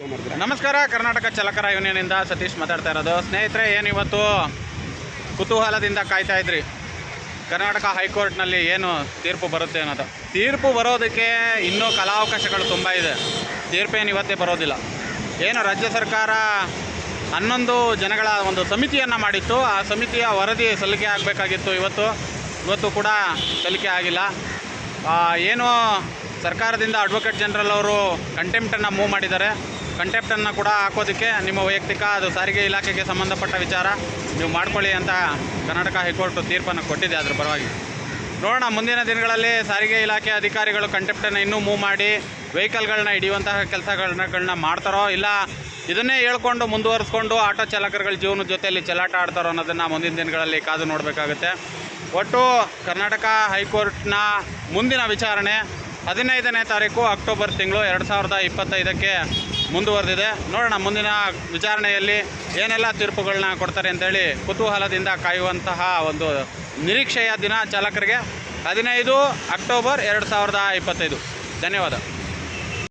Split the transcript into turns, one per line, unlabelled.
ನಮಸ್ಕಾರ, ಕರ್ನಾಟಕ ಚಲಕರ ಯೂನಿಯನಿಂದ ಸತೀಶ್ ಮಾತಾಡ್ತಾ ಇರೋದು. ಸ್ನೇಹಿತರೆ, ಏನು ಇವತ್ತು ಕುತೂಹಲದಿಂದ ಕಾಯ್ತಾ ಇದ್ರಿ? ಕರ್ನಾಟಕ ಹೈಕೋರ್ಟ್ನಲ್ಲಿ ಏನು ತೀರ್ಪು ಬರುತ್ತೆ ಅನ್ನೋದು? ತೀರ್ಪು ಬರೋದಕ್ಕೆ ಇನ್ನೂ ಕಲಾವಕಾಶಗಳು ತುಂಬ ಇದೆ. ತೀರ್ಪೇನು ಇವತ್ತೇ ಬರೋದಿಲ್ಲ. ಏನು ರಾಜ್ಯ ಸರ್ಕಾರ ಹನ್ನೊಂದು ಜನಗಳ ಒಂದು ಸಮಿತಿಯನ್ನು ಮಾಡಿತ್ತು. ಆ ಸಮಿತಿಯ ವರದಿ ಸಲ್ಲಿಕೆ ಆಗಬೇಕಾಗಿತ್ತು ಇವತ್ತು. ಇವತ್ತು ಕೂಡ ಸಲ್ಲಿಕೆ ಆಗಿಲ್ಲ. ಏನು ಸರ್ಕಾರದಿಂದ ಅಡ್ವೊಕೇಟ್ ಜನರಲ್ ಅವರು ಕಂಟೆಂಪ್ಟನ್ನು ಮೂವ್ ಮಾಡಿದ್ದಾರೆ. ಕಂಟೆಂಪ್ಟನ್ನು ಕೂಡ ಹಾಕೋದಕ್ಕೆ ನಿಮ್ಮ ವೈಯಕ್ತಿಕ ಅದು ಸಾರಿಗೆ ಇಲಾಖೆಗೆ ಸಂಬಂಧಪಟ್ಟ ವಿಚಾರ. ನೀವು ಮಾಡ್ಕೊಳ್ಳಿ ಅಂತ ಕರ್ನಾಟಕ ಹೈಕೋರ್ಟ್ ತೀರ್ಪನ್ನು ಕೊಟ್ಟಿದೆ ಅದ್ರ ಪರವಾಗಿ. ನೋಡೋಣ, ಮುಂದಿನ ದಿನಗಳಲ್ಲಿ ಸಾರಿಗೆ ಇಲಾಖೆ ಅಧಿಕಾರಿಗಳು ಕಂಟೆಪ್ಟನ್ನು ಇನ್ನೂ ಮೂವ್ ಮಾಡಿ ವೆಹಿಕಲ್ಗಳನ್ನ ಹಿಡಿಯುವಂತಹ ಕೆಲಸಗಳನ್ನ ಮಾಡ್ತಾರೋ ಇಲ್ಲ, ಇದನ್ನೇ ಹೇಳ್ಕೊಂಡು ಮುಂದುವರಿಸ್ಕೊಂಡು ಆಟೋ ಚಾಲಕರುಗಳ ಜೀವನದ ಜೊತೆಯಲ್ಲಿ ಚೆಲ್ಲಾಟ ಆಡ್ತಾರೋ ಅನ್ನೋದನ್ನು ಮುಂದಿನ ದಿನಗಳಲ್ಲಿ ಕಾದು ನೋಡಬೇಕಾಗುತ್ತೆ. ಒಟ್ಟು ಕರ್ನಾಟಕ ಹೈಕೋರ್ಟ್ನ ಮುಂದಿನ ವಿಚಾರಣೆ ಹದಿನೈದನೇ ತಾರೀಕು ಅಕ್ಟೋಬರ್ ತಿಂಗಳು ಎರಡು ಸಾವಿರದ ಇಪ್ಪತ್ತೈದಕ್ಕೆ ಮುಂದುವರೆದಿದೆ. ನೋಡೋಣ ಮುಂದಿನ ವಿಚಾರಣೆಯಲ್ಲಿ ಏನೆಲ್ಲ ತೀರ್ಪುಗಳನ್ನ ಕೊಡ್ತಾರೆ ಅಂತೇಳಿ ಕುತೂಹಲದಿಂದ ಕಾಯುವಂತಹ ಒಂದು ನಿರೀಕ್ಷೆಯ ದಿನ ಚಾಲಕರಿಗೆ ಹದಿನೈದು ಅಕ್ಟೋಬರ್ ಎರಡು ಸಾವಿರದ ಇಪ್ಪತ್ತೈದು. ಧನ್ಯವಾದ.